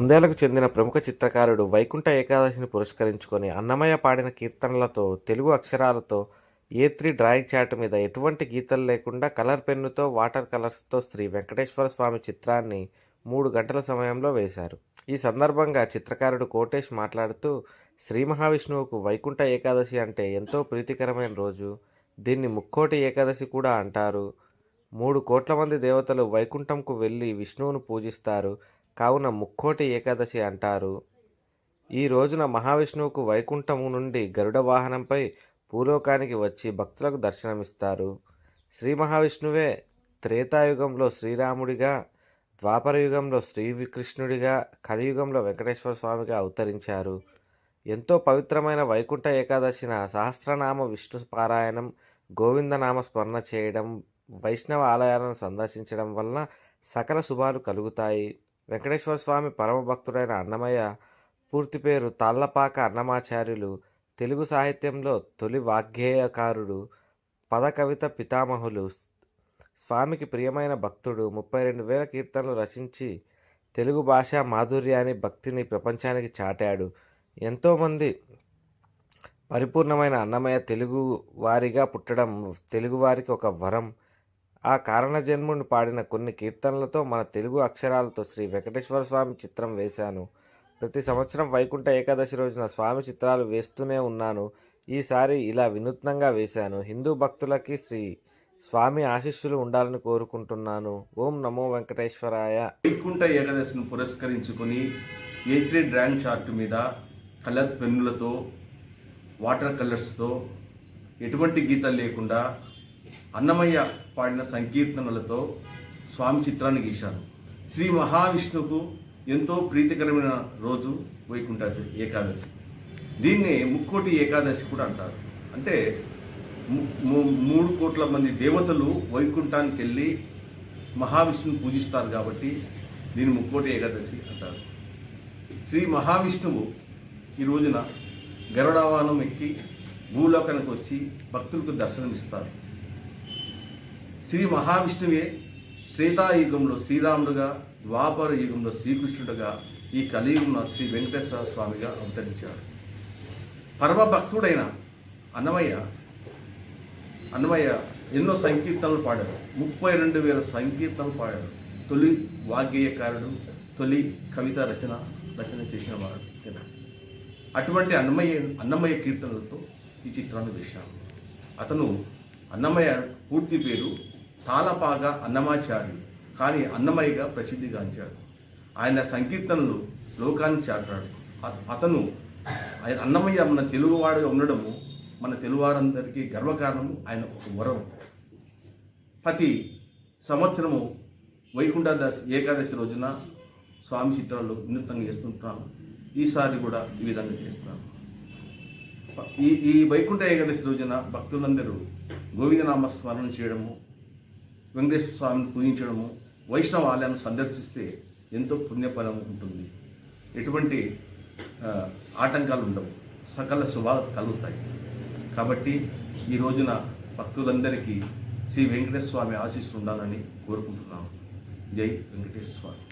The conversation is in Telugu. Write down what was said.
నంద్యాలకు చెందిన ప్రముఖ చిత్రకారుడు వైకుంఠ ఏకాదశిని పురస్కరించుకొని అన్నమయ్య పాడిన కీర్తనలతో తెలుగు అక్షరాలతో ఏ త్రీ డ్రాయింగ్ చాట్ మీద ఎటువంటి గీతలు లేకుండా కలర్ పెన్నుతో వాటర్ కలర్స్తో శ్రీ వెంకటేశ్వర స్వామి చిత్రాన్ని మూడు గంటల సమయంలో వేశారు. ఈ సందర్భంగా చిత్రకారుడు కోటేష్ మాట్లాడుతూ శ్రీ మహావిష్ణువుకు వైకుంఠ ఏకాదశి అంటే ఎంతో ప్రీతికరమైన రోజు. దీన్ని ముక్కోటి ఏకాదశి కూడా అంటారు. మూడు కోట్ల మంది దేవతలు వైకుంఠంకు వెళ్ళి విష్ణువును పూజిస్తారు. కావున ముక్కోటి ఏకాదశి అంటారు. ఈ రోజున మహావిష్ణువుకు వైకుంఠము నుండి గరుడ వాహనంపై భూలోకానికి వచ్చి భక్తులకు దర్శనమిస్తారు. శ్రీ మహావిష్ణువే త్రేతాయుగంలో శ్రీరాముడిగా ద్వాపర యుగంలో శ్రీకృష్ణుడిగా కలియుగంలో వెంకటేశ్వర స్వామిగా అవతరించారు. ఎంతో పవిత్రమైన వైకుంఠ ఏకాదశిన సహస్రనామ విష్ణు పారాయణం గోవిందనామ స్మరణ చేయడం వైష్ణవ ఆలయాలను సందర్శించడం వలన సకల శుభాలు కలుగుతాయి. వెంకటేశ్వర స్వామి పరమ భక్తుడైన అన్నమయ్య పూర్తి పేరు తాళ్ళపాక అన్నమాచార్యులు తెలుగు సాహిత్యంలో తొలి వాగ్గేయకారుడు పదకవిత పితామహులు స్వామికి ప్రియమైన భక్తుడు ముప్పై రెండు వేల కీర్తనలు రచించి తెలుగు భాష మాధుర్యాన్ని భక్తిని ప్రపంచానికి చాటాడు. ఎంతోమంది పరిపూర్ణమైన అన్నమయ్య తెలుగు వారిగా పుట్టడం తెలుగువారికి ఒక వరం ఆ కారణ జన్ముని పాడిన కొన్ని కీర్తనలతో మన తెలుగు అక్షరాలతో శ్రీ వెంకటేశ్వర స్వామి చిత్రం వేశాను. ప్రతి సంవత్సరం వైకుంఠ ఏకాదశి రోజున స్వామి చిత్రాలు వేస్తూనే ఉన్నాను. ఈసారి ఇలా వినూత్నంగా వేశాను. హిందూ భక్తులకి శ్రీ స్వామి ఆశీస్సులు ఉండాలని కోరుకుంటున్నాను. ఓం నమో వెంకటేశ్వరాయ. వైకుంఠ ఏకాదశిని పురస్కరించుకొని ఏ త్రీ డ్రాయింగ్ చార్ట్ మీద కలర్ పెన్నులతో వాటర్ కలర్స్తో ఎటువంటి గీతలు లేకుండా అన్నమయ్య పాడిన సంకీర్తనలతో స్వామి చిత్రాన్ని గీశారు. శ్రీ మహావిష్ణువుకు ఎంతో ప్రీతికరమైన రోజు వైకుంఠ ఏకాదశి. దీన్ని ముక్కోటి ఏకాదశి కూడా అంటారు. అంటే మూడు కోట్ల మంది దేవతలు వైకుంఠానికి వెళ్ళి మహావిష్ణువుని పూజిస్తారు కాబట్టి దీన్ని ముక్కోటి ఏకాదశి అంటారు. శ్రీ మహావిష్ణువు ఈ రోజున గరుడవాహనం ఎక్కి భూలోకానికి వచ్చి భక్తులకు దర్శనమిస్తారు. శ్రీ మహావిష్ణువే త్రేతాయుగంలో శ్రీరాముడుగా ద్వాపర యుగంలో శ్రీకృష్ణుడుగా ఈ కలియుగంలో శ్రీ వెంకటేశ్వర స్వామిగా అవతరించారు పరమ భక్తుడైన అన్నమయ్య అన్నమయ్య ఎన్నో సంకీర్తనలు పాడారు ముప్పై రెండు వేల సంకీర్తనలు పాడారు తొలి వాగ్గేయకారుడు తొలి కవిత రచన రచన చేసిన వాడు అటువంటి అన్నమయ్య అన్నమయ్య కీర్తనలతో ఈ చిత్రాన్ని వేశాను అతను అన్నమయ్య పూర్తి పేరు తాళపాగా అన్నమాచార్యుడు. కానీ అన్నమయ్యగా ప్రసిద్ధిగాంచాడు. ఆయన సంకీర్తనలు లోకాన్ని చాటాడు. అతను ఆయన అన్నమయ్య మన తెలుగువాడుగా ఉండడము మన తెలుగువారందరికీ గర్వకారణము ఆయన ఒక వరం. ప్రతి సంవత్సరము వైకుంఠ ఏకాదశి రోజున స్వామి చిత్రాలు వినూత్నంగా చేస్తుంటాను ఈసారి కూడా ఈ విధంగా చేస్తాను ఈ ఈ వైకుంఠ ఏకాదశి రోజున భక్తులందరూ గోవిందనామ స్మరణ చేయడము వెంకటేశ్వర స్వామిని పూజించడము వైష్ణవ ఆలయాన్ని సందర్శిస్తే ఎంతో పుణ్యఫలం ఉంటుంది. ఎటువంటి ఆటంకాలు ఉండవు. సకల శుభాలు కలుగుతాయి. కాబట్టి ఈ రోజున భక్తులందరికీ శ్రీ వెంకటేశ్వర స్వామి ఆశీస్సు ఉండాలని కోరుకుంటున్నాను జై వెంకటేశ్వర. స్వామి